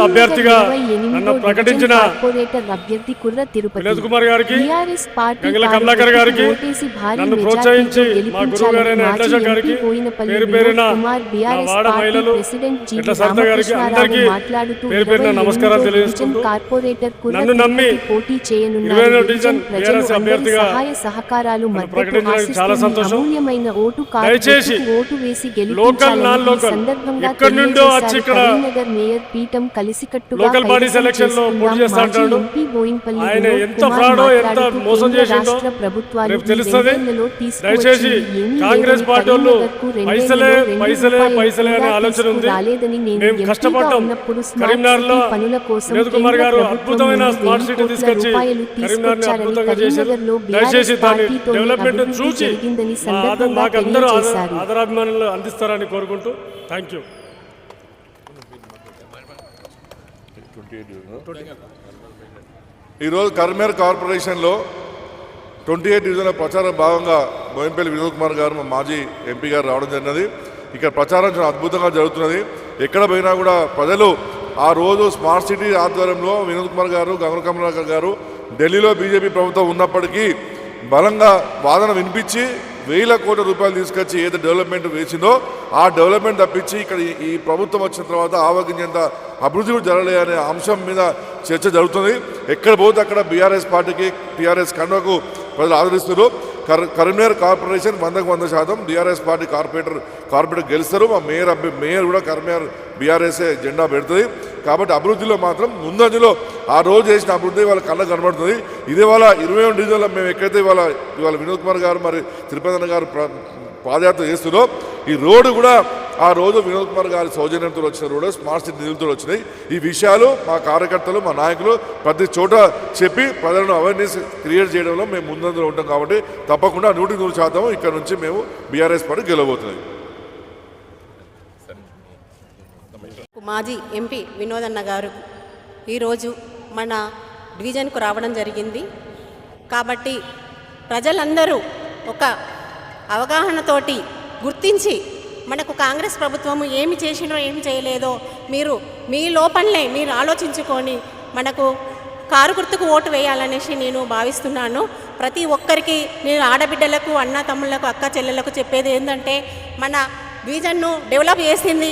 అభ్యర్థిగా నన్ను ప్రకటించిన కార్పొరేటర్ అభ్యర్థి కుర్ర తిరుపతి వినోద్ కుమార్ గారికి టీఆర్ఎస్ పార్టీ గంగుల కమలాకర్ గారికి ఓటేసి భారీ నన్ను మెజార్టీతో ప్రోత్సహించి మా గురువు గారైన మాజీ ఎడ్ల ఎంపీ గారికి పేరు పేరున వాడ మహిళలు సరిత గారికి అందరికీ పేరు పేరున నమస్కారాలు తెలియజేసుకుంటూ నన్ను నమ్మి పోటీ డివిజన్ అభ్యర్థిగా సహాయ సహకారాలు ప్రకటించడానికి చాలా సంతోషం. అమూల్యమైన ఓటు దయచేసి ఓటు వేసి గెలిపించాలని సందర్భంగా ఎక్కడి నుండో వచ్చి తెలియజేశారు ఇక్కడ కరీంనగర్ మేయర్ పీఠం కలిసికట్టుగా కాంగ్రెస్ పార్టీ వాళ్ళు పైసలే, పైసలే, పైసలే అనే ఆలోచన ఉంది. మేము కష్టపడ్డాం. వినోద్ కుమార్ గారు అద్భుతమైన స్మార్ట్ సిటీ తీసుకొచ్చి అద్భుతంగా చేశారు. దయచేసి డెవలప్మెంట్ చూసి మాకు అందరూ ఆదరాభిమానులు అందిస్తారని కోరుకుంటూ. థ్యాంక్ యూ ఈరోజు కర్మేర్ కార్పొరేషన్లో ట్వంటీ ఎయిట్ డివిజన్ల ప్రచారం భాగంగా బోయంపల్లి వినోద్ కుమార్ గారు మా మాజీ ఎంపీ గారు రావడం జరిగినది. ఇక్కడ ప్రచారం చాలా అద్భుతంగా జరుగుతున్నది. ఎక్కడ పోయినా కూడా ప్రజలు ఆ రోజు స్మార్ట్ సిటీ ఆధ్వర్యంలో వినోద్ కుమార్ గారు గంగుల కమలాకర్ గారు ఢిల్లీలో బీజేపీ ప్రభుత్వం ఉన్నప్పటికీ బలంగా వాదన వినిపించి వేల కోట్ల రూపాయలు తీసుకొచ్చి ఏదో డెవలప్మెంట్ వేసిందో ఆ డెవలప్మెంట్ తప్పించి ఇక్కడ ఈ- ప్రభుత్వం వచ్చిన తర్వాత ఆవగించేంత అభివృద్ధి కూడా జరగలే అనే అంశం మీద చర్చ జరుగుతుంది. ఎక్కడ పోతే అక్కడ బీఆర్ఎస్ పార్టీకి టీఆర్ఎస్ కండకు ప్రజలు ఆదరిస్తారు కర్ కరీంనగర్ కార్పొరేషన్ వందకు వంద శాతం బీఆర్ఎస్ పార్టీ కార్పొరేటర్ కార్పొరేటర్ గెలుస్తారు. మా మేయర్ అభ్య మేయర్ కూడా కరీంనగర్ బీఆర్ఎస్ఏ జెండా పెడుతుంది. కాబట్టి అభివృద్ధిలో మాత్రం ముందంజలో ఆ రోజు చేసిన అభివృద్ధి వాళ్ళ కళ్ళ కనబడుతుంది. ఇదే వాళ్ళ ఇరవై రెండు డివిజన్లో మేము ఎక్కడైతే ఇవాళ ఇవాళ వినోద్ కుమార్ గారు మరి తిరుపతి గారు పాదయాత్ర చేస్తున్నాం ఈ రోడ్డు కూడా ఆ రోజు వినోద్ కుమార్ గారి సౌజన్యంతో వచ్చిన రోడ్డు స్మార్ట్ సిటీ నిధులతో వచ్చినాయి. ఈ విషయాలు మా కార్యకర్తలు మా నాయకులు ప్రతి చోట చెప్పి ప్రజలను అవేర్నెస్ క్రియేట్ చేయడంలో మేము ముందంజలో ఉంటాం కాబట్టి తప్పకుండా నూటికి నూరు శాతం ఇక్కడ నుంచి మేము బీఆర్ఎస్ పార్టీ గెలవబోతున్నాయి మాజీ ఎంపీ వినోదన్న గారు ఈరోజు మన డివిజన్కు రావడం జరిగింది. కాబట్టి ప్రజలందరూ ఒక అవగాహనతోటి గుర్తించి మనకు కాంగ్రెస్ ప్రభుత్వము ఏమి చేసినో ఏమి చేయలేదో మీరు మీ లోపలనే మీరు ఆలోచించుకొని మనకు కారు గుర్తుకు ఓటు వేయాలనేసి నేను భావిస్తున్నాను. ప్రతి ఒక్కరికి నేను ఆడబిడ్డలకు అన్న తమ్ముళ్ళకు అక్క చెల్లెలకు చెప్పేది ఏంటంటే మన డివిజన్ను డెవలప్ చేసింది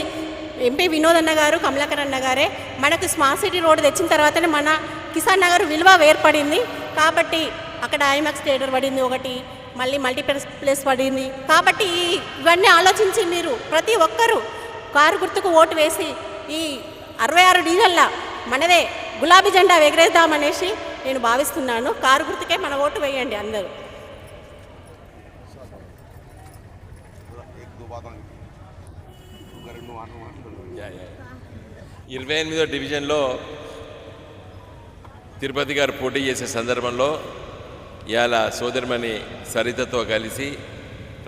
ఎంపీ వినోద్ అన్న గారు కమలాకర్ అన్న గారే. మనకు స్మార్ట్ సిటీ రోడ్ తెచ్చిన తర్వాతనే మన కిసాన్ నగర్ విలువ ఏర్పడింది. కాబట్టి అక్కడ ఐమాక్స్ థియేటర్ పడింది ఒకటి మళ్ళీ మల్టీప్లెక్స్ ప్లేస్ పడింది. కాబట్టి ఇవన్నీ ఆలోచించి మీరు ప్రతి ఒక్కరూ కారు గుర్తుకు ఓటు వేసి ఈ అరవై ఆరు డీజల్ల మనదే గులాబీ జెండా ఎగరేద్దామనేసి నేను భావిస్తున్నాను. కారు గుర్తుకే మన ఓటు వేయండి అందరూ. ఇరవై ఎనిమిదో డివిజన్లో తిరుపతి గారు పోటీ చేసే సందర్భంలో ఇవాళ సోదరిమణి సరితతో కలిసి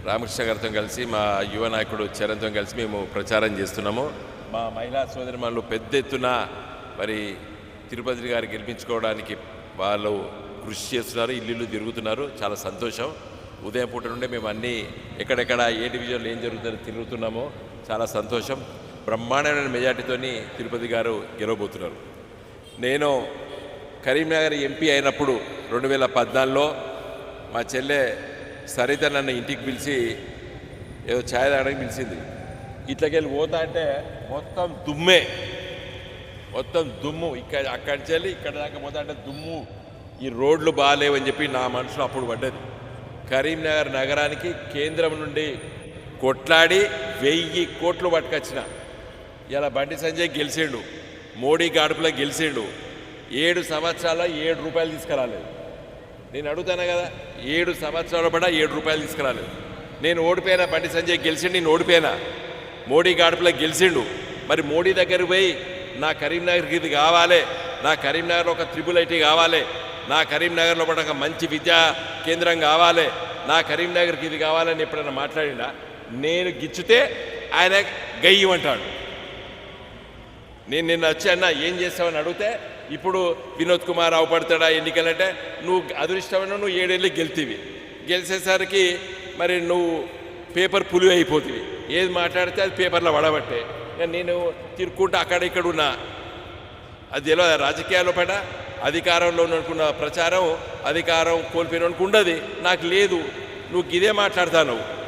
రామకృష్ణ గారితో కలిసి మా యువ నాయకుడు చరణ్తో కలిసి మేము ప్రచారం చేస్తున్నాము. మా మహిళా సోదరిమణులు పెద్ద ఎత్తున మరి తిరుపతి గారు గెలిపించుకోవడానికి వాళ్ళు కృషి చేస్తున్నారు ఇల్లు తిరుగుతున్నారు. చాలా సంతోషం. ఉదయం పూట నుండి మేము అన్నీ ఎక్కడెక్కడ ఏ డివిజన్లో ఏం జరుగుతుందో తిరుగుతున్నామో. చాలా సంతోషం. బ్రహ్మాండమైన మెజార్టీతోని తిరుపతి గారు గెలవబోతున్నారు. నేను కరీంనగర్ ఎంపీ అయినప్పుడు రెండు వేల పద్నాలుగులో మా చెల్లె సరిత నన్ను ఇంటికి పిలిచి ఏదో ఛాయ్ తాగడానికి పిలిచింది. ఇట్లకెళ్ళి పోతా అంటే మొత్తం దుమ్మే. మొత్తం దుమ్ము. ఇక్కడ అక్కడి నుంచి వెళ్ళి ఇక్కడ దాకా పోతా అంటే దుమ్ము. ఈ రోడ్లు బాగాలేవని చెప్పి నా మనసులో అప్పుడు పడ్డది. కరీంనగర్ నగరానికి కేంద్రం నుండి కొట్లాడి వెయ్యి కోట్లు పట్టుకొచ్చిన. ఇలా బండి సంజయ్ గెలిచిండు మోడీ గాడుపులో గెలిచిండు ఏడు సంవత్సరాల ఏడు రూపాయలు తీసుకురాలేదు. నేను అడుగుతాను కదా? ఏడు సంవత్సరాల పడ ఏడు రూపాయలు తీసుకురాలేదు. నేను ఓడిపోయినా బండి సంజయ్ గెలిచిండు నేను ఓడిపోయినా. మోడీ గాడుపులో గెలిచిండు మరి మోడీ దగ్గర పోయి నా కరీంనగర్కి ఇది కావాలి. నా కరీంనగర్లో ఒక త్రిబుల్ ఐటీ కావాలి. నా కరీంనగర్లో కూడా ఒక మంచి విద్యా కేంద్రం కావాలి. నా కరీంనగర్కి ఇది కావాలని ఎప్పుడైనా మాట్లాడినా నేను గిచ్చితే ఆయన గయ్యమంటాడు. నేను నిన్న వచ్చి అన్న ఏం చేస్తావని అడిగితే ఇప్పుడు వినోద్ కుమార్ అవపడతాడా ఎన్నికలంటే నువ్వు అదృష్టమైన నువ్వు ఏడేళ్ళు గెలితివి. గెలిచేసరికి మరి నువ్వు పేపర్ పులి అయిపోతుంది ఏది మాట్లాడితే అది పేపర్లో పడబట్టే నేను తిరుక్కుంటూ అక్కడ ఇక్కడ ఉన్నా. అది తెలియదు? రాజకీయాల్లో పడ అధికారంలో అనుకున్న ప్రచారం అధికారం కోల్పోయిన ఉండదు. నాకు లేదు. నువ్వు ఇదే మాట్లాడతావు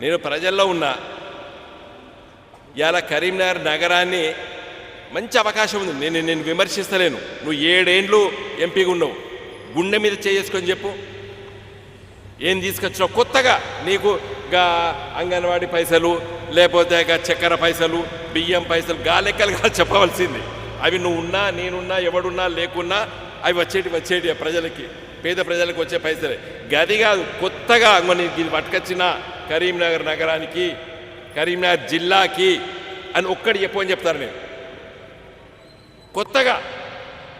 నేను ప్రజల్లో ఉన్నా ఇలా కరీంనగర్ నగరాన్ని మంచి అవకాశం ఉంది. నేను నేను విమర్శిస్తలేను. నువ్వు ఏడేండ్లు ఎంపీగా ఉన్నావు. గుండె మీద చేసుకొని చెప్పు. ఏం తీసుకొచ్చినావు? కొత్తగా నీకు గా అంగన్వాడీ పైసలు లేకపోతే చక్కెర పైసలు బియ్యం పైసలు గాలెక్కలుగా చెప్పవలసింది. అవి నువ్వు ఉన్నా నేనున్నా ఎవడున్నా లేకున్నా అవి వచ్చేటి వచ్చేటి ప్రజలకి. పేద ప్రజలకు వచ్చే పైసలే. గది కాదు కొత్తగా అంగని ఇది పట్టుకొచ్చిన కరీంనగర్ నగరానికి కరీంనగర్ జిల్లాకి అని ఒక్కటి చెప్పని చెప్తారు చెప్తాను నేను. కొత్తగా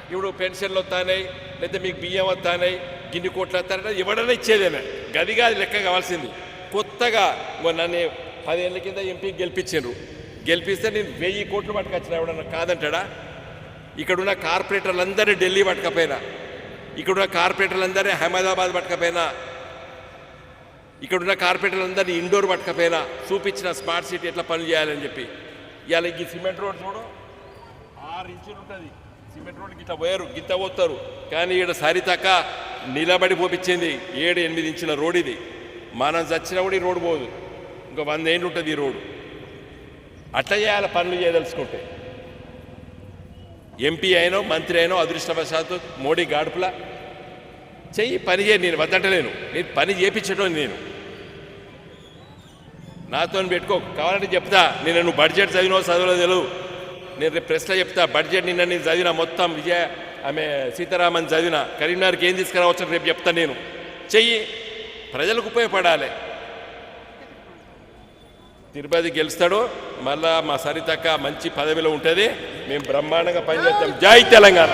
ఇప్పుడు పెన్షన్లు వస్తానాయి లేదా మీకు బియ్యం వస్తానాయి గిన్ని కోట్లు వస్తానంటే ఎవడన్నా ఇచ్చేదేనా గది కాదు లెక్క కావాల్సింది. కొత్తగా నన్ను పదేళ్ళ కింద ఎంపీ గెలిపించారు గెలిపిస్తే నేను వెయ్యి కోట్లు పట్టుకొచ్చిన ఎవడన్నా కాదంటాడా? ఇక్కడున్న కార్పొరేటర్లందరినీ ఢిల్లీ పట్టుకపోయినా. ఇక్కడున్న కార్పొరేటర్లందరినీ అహ్మదాబాద్ పట్టుకపోయినా ఇక్కడున్న కార్పొరేటర్లందరినీ ఇండోర్ పట్టకపోయినా చూపించిన స్మార్ట్ సిటీ ఎట్లా పనులు చేయాలని చెప్పి. ఇవాళ ఈ సిమెంట్ రోడ్ చూడు ఆరు ఇంచులు ఉంటుంది. సిమెంట్ రోడ్ గిట్ట పోయారు గిట్ట పోతారు. కానీ ఈడ సరితక్క నిలబడి పోపించింది ఏడు ఎనిమిది ఇంచుల రోడ్ ఇది. మనం చచ్చినా కూడా ఈ రోడ్డు పోదు. ఇంకా వంద ఏంటి ఉంటుంది ఈ రోడ్డు అట్లా చేయాలి పనులు చేయదలుచుకుంటే. ఎంపీ అయినో మంత్రి అయినో అదృష్టవశాత్తు మోడీ గాడుపులా. చెయ్యి పని చేయ నేను వద్దటలేను నేను పని చేపించడం నేను. నాతో పెట్టుకో కావాలంటే చెప్తా. నేను నువ్వు బడ్జెట్ చదివినో చదవలో తెలియదు నేను రేపు ప్రెస్లో చెప్తా. బడ్జెట్ నిన్న నేను చదివిన మొత్తం విజయ ఆమె సీతారామన్ చదివిన. కరీంనగర్కి ఏం తీసుకురావచ్చు రేపు చెప్తా నేను. చెయ్యి. ప్రజలకు ఉపయోగపడాలి. తిరుపతి గెలుస్తాడు మళ్ళా మా సరితక్క మంచి పదవిలో ఉంటుంది. మేము బ్రహ్మాండంగా పనిచేస్తాం. జై తెలంగాణ.